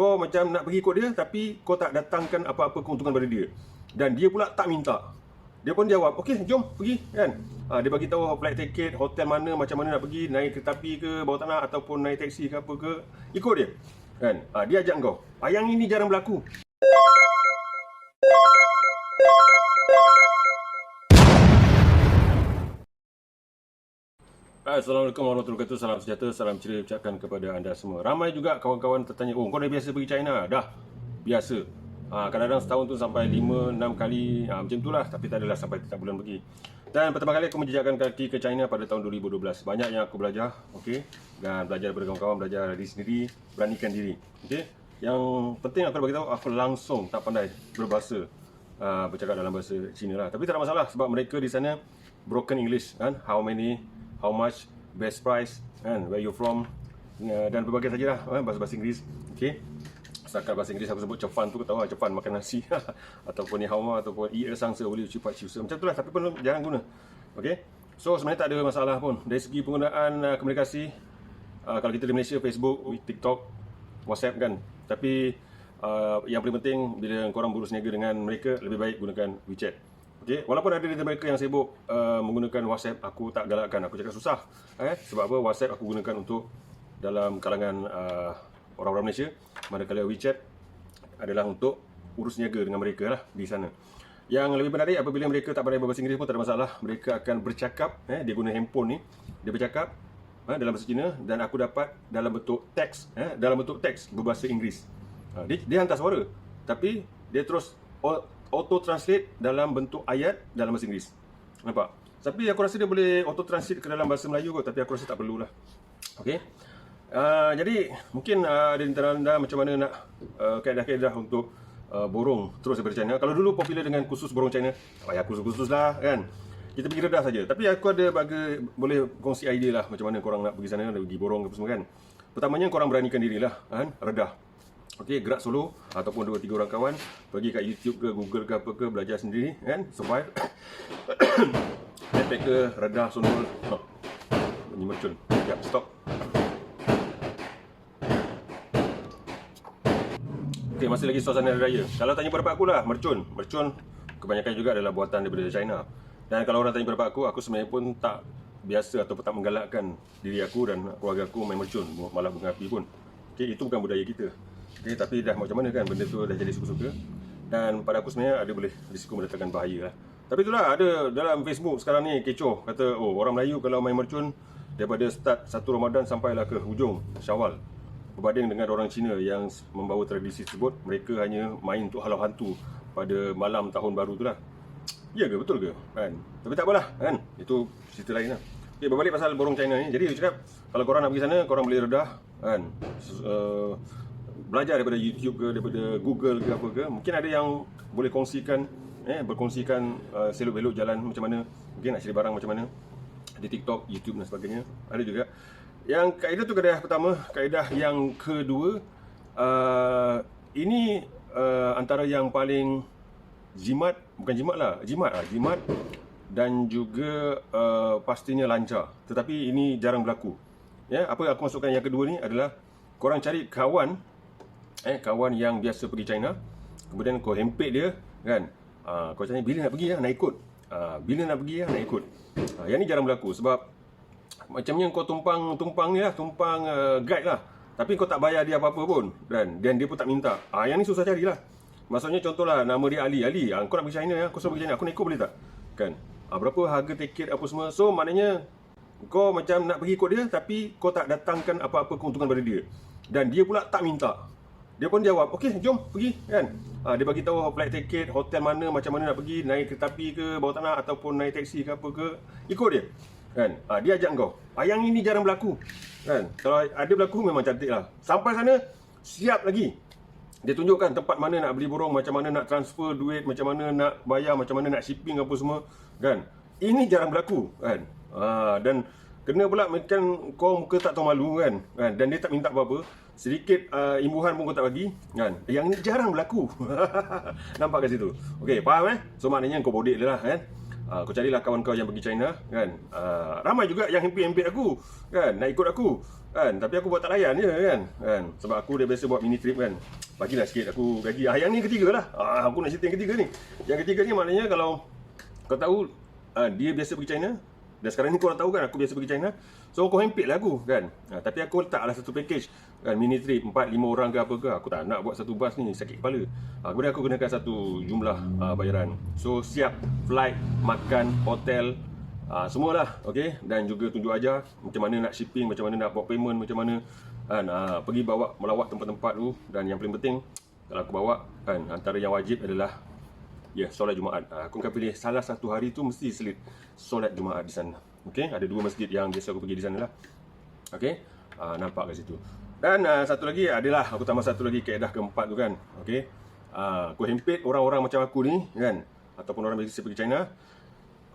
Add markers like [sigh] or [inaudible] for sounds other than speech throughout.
kau macam nak pergi ikut dia tapi kau tak datangkan apa-apa keuntungan pada dia. Dan dia pula tak minta. Dia pun jawab, okey jom pergi kan. Ha, dia bagi tahu flight ticket, hotel mana, macam mana nak pergi, naik kereta api ke, bawah tanah ataupun naik taksi ke apa ke. Ikut dia. Kan? Ha, dia ajak kau. Ha, yang ini jarang berlaku. Assalamualaikum warahmatullahi wabarakatuh. Salam sejahtera, salam ceria ucapkan kepada anda semua. Ramai juga kawan-kawan tertanya, "Oh, kau dah biasa pergi China?" Dah. Biasa. Ha, kadang-kadang setahun tu sampai 5 6 kali ha, macam itulah tapi tak adalah sampai tiap bulan pergi. Dan pertama kali aku menjejakkan kaki ke China pada tahun 2012. Banyak yang aku belajar, okey. Dan belajar daripada kawan-kawan, belajar diri sendiri, beranikan diri. Okey. Yang penting aku nak bagi tahu aku langsung tak pandai berbahasa uh, bercakap dalam bahasa Cina lah. Tapi tak ada masalah sebab mereka di sana broken English kan. How many, how much, best price kan, where you from dan berbagai sajalah uh, bahasa-bahasa Inggeris. Okey. Setakat bahasa Inggeris aku sebut cepan tu kau tahu lah makan nasi [laughs] ataupun ni hauma ataupun i er sang se boleh cepat ciu macam itulah tapi pun jarang guna. Okey. So sebenarnya tak ada masalah pun dari segi penggunaan uh, komunikasi uh, kalau kita di Malaysia Facebook, TikTok, WhatsApp kan. Tapi uh, yang paling penting bila korang niaga dengan mereka lebih baik gunakan WeChat. Okey, walaupun ada di mereka yang sibuk uh, menggunakan WhatsApp, aku tak galakkan. Aku cakap susah. Eh, sebab apa? WhatsApp aku gunakan untuk dalam kalangan uh, orang-orang Malaysia. Manakala WeChat adalah untuk urus niaga dengan mereka lah di sana. Yang lebih menarik apabila mereka tak pandai berbahasa Inggeris pun tak ada masalah. Mereka akan bercakap eh, dia guna handphone ni dia bercakap eh, dalam bahasa Cina dan aku dapat dalam bentuk teks eh, dalam bentuk teks berbahasa Inggeris. Ha, dia, dia hantar suara tapi dia terus auto translate dalam bentuk ayat dalam bahasa Inggeris nampak tapi aku rasa dia boleh auto translate ke dalam bahasa Melayu kot tapi aku rasa tak perlulah okey Uh, jadi mungkin uh, ada antara anda macam mana nak uh, kaedah-kaedah untuk uh, borong terus daripada China. Kalau dulu popular dengan khusus borong China, tak payah khusus-khusus lah kan. Kita pergi redah saja. Tapi aku ada bagi boleh kongsi idea lah macam mana korang nak pergi sana, nak pergi borong apa semua kan. Pertamanya korang beranikan dirilah kan, redah. Okey, gerak solo ataupun dua tiga orang kawan pergi kat YouTube ke Google ke apa ke belajar sendiri kan, survive. Ke redah solo. Bunyi mercun. Sekejap, stop. Okey, masih lagi suasana raya. Kalau tanya pendapat aku lah, mercun. Mercun kebanyakan juga adalah buatan daripada China. Dan kalau orang tanya pendapat aku, aku sebenarnya pun tak biasa atau tak menggalakkan diri aku dan keluarga aku main mercun, malah bunga api pun. Okey, itu bukan budaya kita. Okey, tapi dah macam mana kan benda tu dah jadi suka-suka. Dan pada aku sebenarnya ada boleh risiko mendatangkan bahaya lah. Tapi itulah ada dalam Facebook sekarang ni kecoh. Kata oh orang Melayu kalau main mercun daripada start satu Ramadan sampailah ke hujung Syawal. Berbanding dengan orang Cina yang membawa tradisi tersebut mereka hanya main untuk halau hantu pada malam tahun baru tu lah. Ya ke betul ke? Kan? Tapi tak apalah kan? Itu cerita lain lah. Okay, berbalik pasal borong China ni. Jadi aku cakap kalau korang nak pergi sana korang boleh redah kan? Uh, belajar daripada YouTube ke daripada Google ke apa ke mungkin ada yang boleh kongsikan eh berkongsikan uh, selok belok jalan macam mana mungkin nak cari barang macam mana di TikTok, YouTube dan sebagainya ada juga yang kaedah tu kaedah pertama, kaedah yang kedua uh, ini uh, antara yang paling jimat, bukan jimat lah, jimat lah, jimat dan juga uh, pastinya lancar. Tetapi ini jarang berlaku. Ya, apa yang aku masukkan yang kedua ni adalah korang cari kawan eh kawan yang biasa pergi China, kemudian kau hempit dia kan. Uh, kau tanya bila nak pergi lah, nak ikut. Uh, bila nak pergi lah, nak ikut. Uh, yang ni jarang berlaku sebab macamnya kau tumpang tumpang ni lah tumpang uh, guide lah. Tapi kau tak bayar dia apa-apa pun dan dan dia pun tak minta. Ah yang ni susah carilah maksudnya contohlah nama dia Ali. Ali ah, kau nak pergi China ya kau suruh pergi China aku nak ikut boleh tak? Kan? Ah, berapa harga tiket apa semua. So maknanya kau macam nak pergi ikut dia tapi kau tak datangkan apa-apa keuntungan pada dia. Dan dia pula tak minta dia pun jawab okey jom pergi kan? Ah, dia bagi tahu flight ticket hotel mana macam mana nak pergi naik kereta api ke bawah tanah ataupun naik taksi ke apa ke ikut dia kan? Ha, dia ajak kau ha, yang ini jarang berlaku kan? Kalau ada berlaku memang cantik lah. Sampai sana siap lagi. Dia tunjukkan tempat mana nak beli burung macam mana nak transfer duit macam mana nak bayar macam mana nak shipping apa semua kan? Ini jarang berlaku kan? Ha, dan kena pula macam kau muka tak tahu malu kan, kan? dan dia tak minta apa-apa sedikit uh, imbuhan pun kau tak bagi kan yang ini jarang berlaku [laughs] nampak kat situ okey faham eh so maknanya kau bodek dia lah kan uh, kau carilah kawan kau yang pergi China kan. Uh, ramai juga yang himpit-himpit aku kan nak ikut aku kan. Tapi aku buat tak layan je kan. Kan sebab aku dah biasa buat mini trip kan. Bagilah sikit aku gaji. Ah yang ni ketiga lah. Ah aku nak cerita yang ketiga ni. Yang ketiga ni maknanya kalau kau tahu uh, dia biasa pergi China dan sekarang ni kau tahu kan aku biasa pergi China. So kau hempit lah aku kan. Uh, tapi aku letaklah satu package kan mini trip 4 5 orang ke apa ke. Aku tak nak buat satu bas ni sakit kepala. Uh, kemudian aku kenakan satu jumlah uh, bayaran. So siap flight, makan, hotel uh, semualah okey dan juga tunjuk ajar macam mana nak shipping, macam mana nak buat payment, macam mana kan uh, pergi bawa melawat tempat-tempat tu dan yang paling penting kalau aku bawa kan antara yang wajib adalah Ya, solat Jumaat. Ah, Aku akan pilih salah satu hari tu mesti selit solat Jumaat di sana. Okey, ada dua masjid yang biasa aku pergi di sana lah. Okey, uh, nampak kat situ. Dan uh, satu lagi adalah aku tambah satu lagi kaedah keempat tu kan. Okey. Uh, aku hempit orang-orang macam aku ni kan ataupun orang biasa pergi China.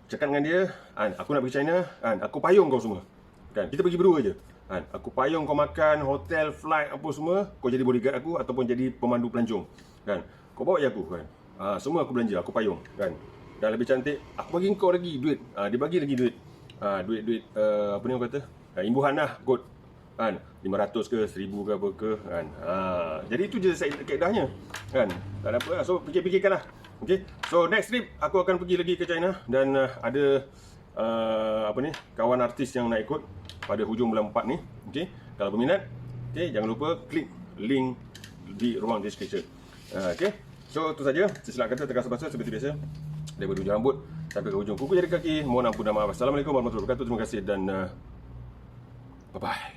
Cakap dengan dia, kan, aku nak pergi China, kan, aku payung kau semua. Kan, kita pergi berdua je. Kan, aku payung kau makan, hotel, flight apa semua, kau jadi bodyguard aku ataupun jadi pemandu pelancong. Kan. Kau bawa je aku kan. Ha, semua aku belanja, aku payung kan. Dan lebih cantik, aku bagi kau lagi duit. Ha, dia bagi lagi duit. Ha, duit-duit uh, apa ni orang kata? Ha, imbuhan lah, kot. Kan, 500 ke, 1000 ke apa ke kan. Ha, jadi itu je kaedahnya. Kan. Tak ada apa lah. So fikir-fikirkanlah. Okay. So next trip aku akan pergi lagi ke China dan uh, ada uh, apa ni? kawan artis yang nak ikut pada hujung bulan 4 ni. Okay. Kalau berminat, okay, jangan lupa klik link di ruang description. Uh, okay. So itu saja. Sesilap kata tekan sebasa seperti biasa. Daripada hujung rambut sampai ke hujung kuku jari kaki. Mohon ampun dan maaf. Assalamualaikum warahmatullahi wabarakatuh. Terima kasih dan uh, bye bye.